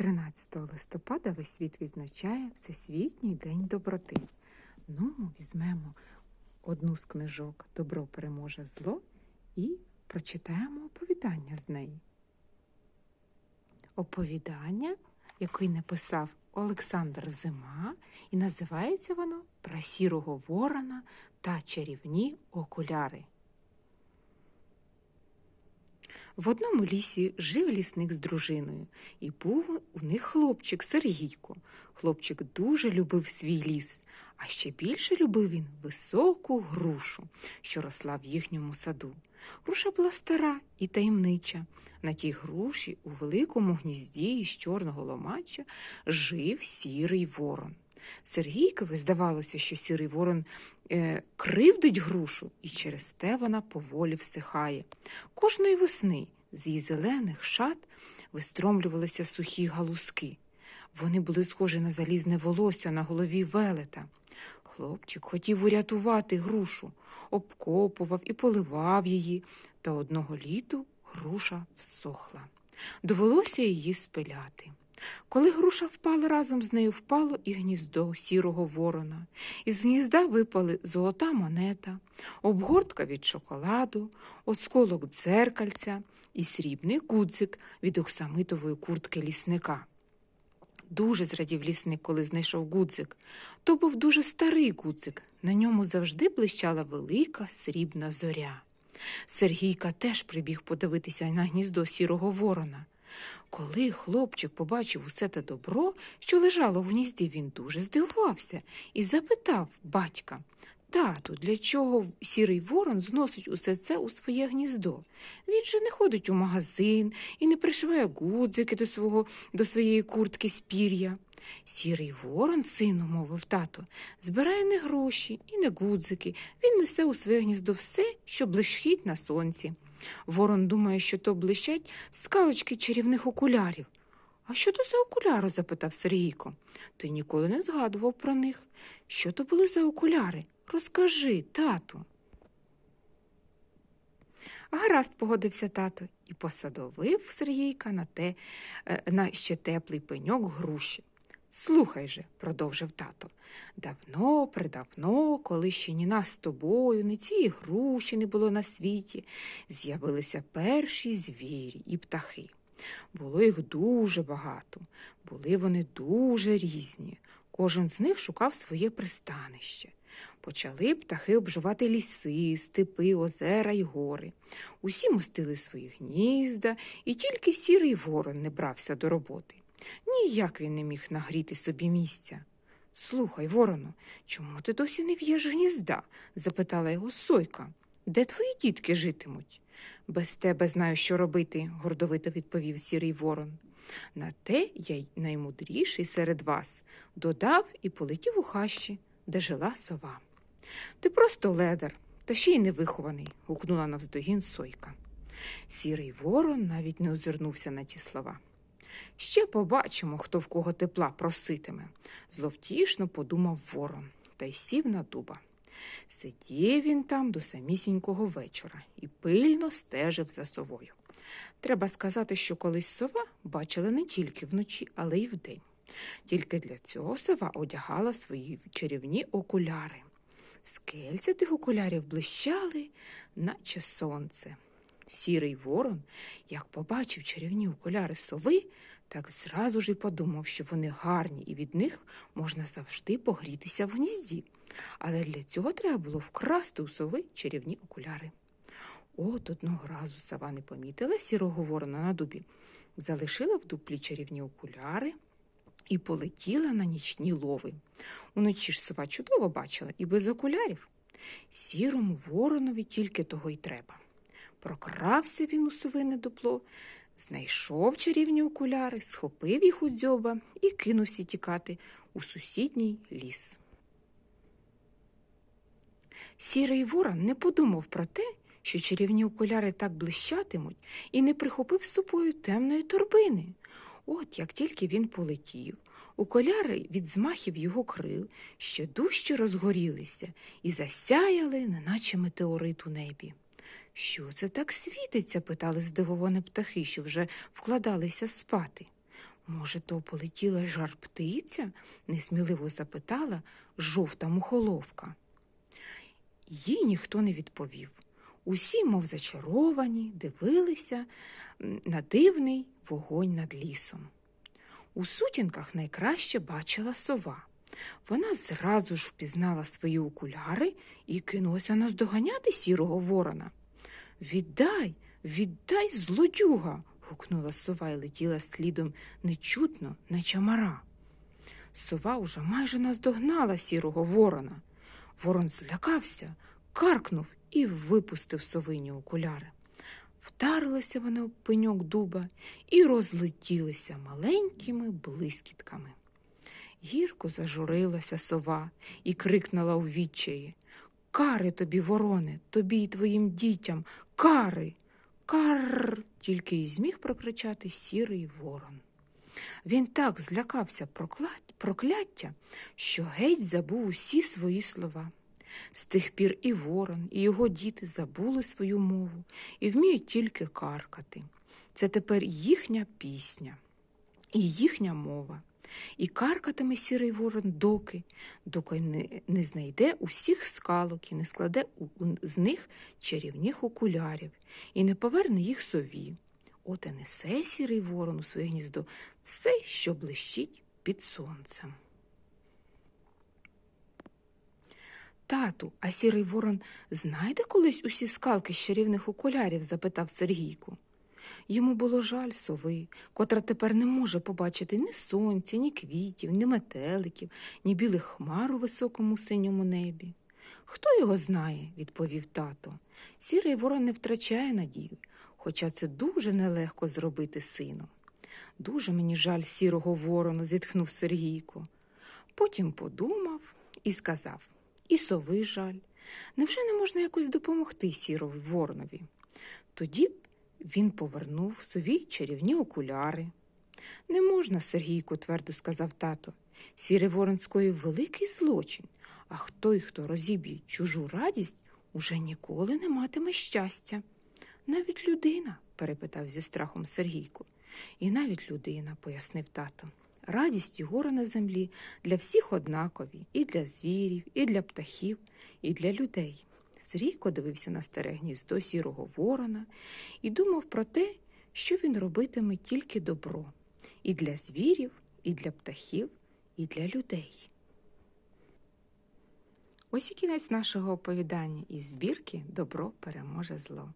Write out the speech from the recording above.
13 листопада весь світ відзначає Всесвітній день доброти. Ну, візьмемо одну з книжок Добро переможе зло і прочитаємо оповідання з неї. Оповідання, яке написав Олександр Зима, і називається воно Про сірого ворона та чарівні окуляри. В одному лісі жив лісник з дружиною, і був у них хлопчик Сергійко. Хлопчик дуже любив свій ліс, а ще більше любив він високу грушу, що росла в їхньому саду. Груша була стара і таємнича. На тій груші у великому гнізді із чорного ломача жив сірий ворон. Сергійкові здавалося, що сірий ворон е, кривдить грушу, і через те вона поволі всихає. Кожної весни з її зелених шат вистромлювалися сухі галузки. Вони були схожі на залізне волосся на голові велета. Хлопчик хотів урятувати грушу, обкопував і поливав її, та одного літу груша всохла. Довелося її спиляти. Коли груша впала разом з нею, впало і гніздо сірого ворона. Із гнізда випали золота монета, обгортка від шоколаду, осколок дзеркальця і срібний гудзик від оксамитової куртки лісника. Дуже зрадів лісник, коли знайшов гудзик. То був дуже старий гудзик. На ньому завжди блищала велика срібна зоря. Сергійка теж прибіг подивитися на гніздо сірого ворона. Коли хлопчик побачив усе те добро, що лежало в гнізді, він дуже здивувався і запитав батька Тату, для чого сірий ворон зносить усе це у своє гніздо? Він же не ходить у магазин і не пришиває гудзики до, свого, до своєї куртки з пір'я. Сірий ворон, сину, мовив тато, збирає не гроші і не гудзики. Він несе у своє гніздо все, що блищить на сонці. Ворон думає, що то блищать скалочки чарівних окулярів. А що то за окуляри? запитав Сергійко. Ти ніколи не згадував про них. Що то були за окуляри? Розкажи, тату. Гаразд, погодився тато і посадовив Сергійка на те, е, на ще теплий пеньок груші. Слухай же, продовжив тато, давно, придавно, коли ще ні нас з тобою, ні цієї груші не було на світі, з'явилися перші звірі і птахи. Було їх дуже багато, були вони дуже різні. Кожен з них шукав своє пристанище. Почали птахи обживати ліси, степи, озера й гори. Усі мостили свої гнізда, і тільки сірий ворон не брався до роботи. Ніяк він не міг нагріти собі місця. Слухай, ворону, чому ти досі не в'єш гнізда? запитала його сойка. Де твої дітки житимуть? Без тебе знаю, що робити, гордовито відповів сірий ворон. На те я й наймудріший серед вас, додав і полетів у хащі, де жила сова. Ти просто ледар, та ще й невихований, гукнула навздогін сойка. Сірий ворон навіть не озирнувся на ті слова. Ще побачимо, хто в кого тепла проситиме, зловтішно подумав ворон та й сів на дуба. Сидів він там до самісінького вечора і пильно стежив за совою. Треба сказати, що колись сова бачила не тільки вночі, але й вдень. Тільки для цього сова одягала свої чарівні окуляри. Скельця тих окулярів блищали, наче сонце. Сірий ворон, як побачив чарівні окуляри сови, так зразу ж і подумав, що вони гарні, і від них можна завжди погрітися в гнізді. Але для цього треба було вкрасти у сови чарівні окуляри. От одного разу сова не помітила сірого ворона на дубі, залишила в дуплі чарівні окуляри і полетіла на нічні лови. Уночі ж сова чудово бачила і без окулярів. Сірому воронові тільки того й треба. Прокрався він у совине дупло, знайшов чарівні окуляри, схопив їх у дзьоба і кинувся тікати у сусідній ліс. Сірий ворон не подумав про те, що чарівні окуляри так блищатимуть, і не прихопив з собою темної торбини. От як тільки він полетів, окуляри від змахів його крил ще дужче розгорілися і засяяли, неначе метеорит у небі. Що це так світиться? питали здивовані птахи, що вже вкладалися спати. Може, то полетіла жар птиця? несміливо запитала жовта мухоловка. Їй ніхто не відповів. Усі, мов зачаровані, дивилися на дивний вогонь над лісом. У сутінках найкраще бачила сова. Вона зразу ж впізнала свої окуляри і кинулася наздоганяти сірого ворона. Віддай, віддай, злодюга. гукнула сова і летіла слідом нечутно, не чамара. Сова уже майже наздогнала сірого ворона. Ворон злякався, каркнув і випустив совині окуляри. Вдарилися вони об пеньок дуба і розлетілися маленькими блискітками. Гірко зажурилася сова і крикнула у відчаї Кари тобі, вороне, тобі й твоїм дітям, кари. Кар. тільки й зміг прокричати сірий ворон. Він так злякався прокляття, що геть забув усі свої слова. З тих пір і ворон, і його діти забули свою мову і вміють тільки каркати. Це тепер їхня пісня і їхня мова. І каркатиме сірий ворон доки, доки не, знайде усіх скалок і не складе з них чарівних окулярів і не поверне їх сові. От і несе сірий ворон у своє гніздо все, що блищить під сонцем. Тату, а сірий ворон знайде колись усі скалки з чарівних окулярів? запитав Сергійко. Йому було жаль сови, котра тепер не може побачити ні сонця, ні квітів, ні метеликів, ні білих хмар у високому синьому небі. Хто його знає, відповів тато. Сірий ворон не втрачає надію, хоча це дуже нелегко зробити сину. Дуже мені жаль сірого ворону, зітхнув Сергійко. Потім подумав і сказав і сови жаль. Невже не можна якось допомогти сірові воронові? Тоді він повернув сові чарівні окуляри. Не можна, Сергійко, твердо сказав тато. Сірий ворон скоїв великий злочин, а той, хто розіб'є чужу радість, уже ніколи не матиме щастя. Навіть людина, перепитав зі страхом Сергійко. І навіть людина, пояснив тато. Радість і горе на землі для всіх однакові, і для звірів, і для птахів, і для людей. Сергійко дивився на старе гніздо сірого ворона і думав про те, що він робитиме тільки добро і для звірів, і для птахів, і для людей. Ось і кінець нашого оповідання із збірки Добро переможе зло.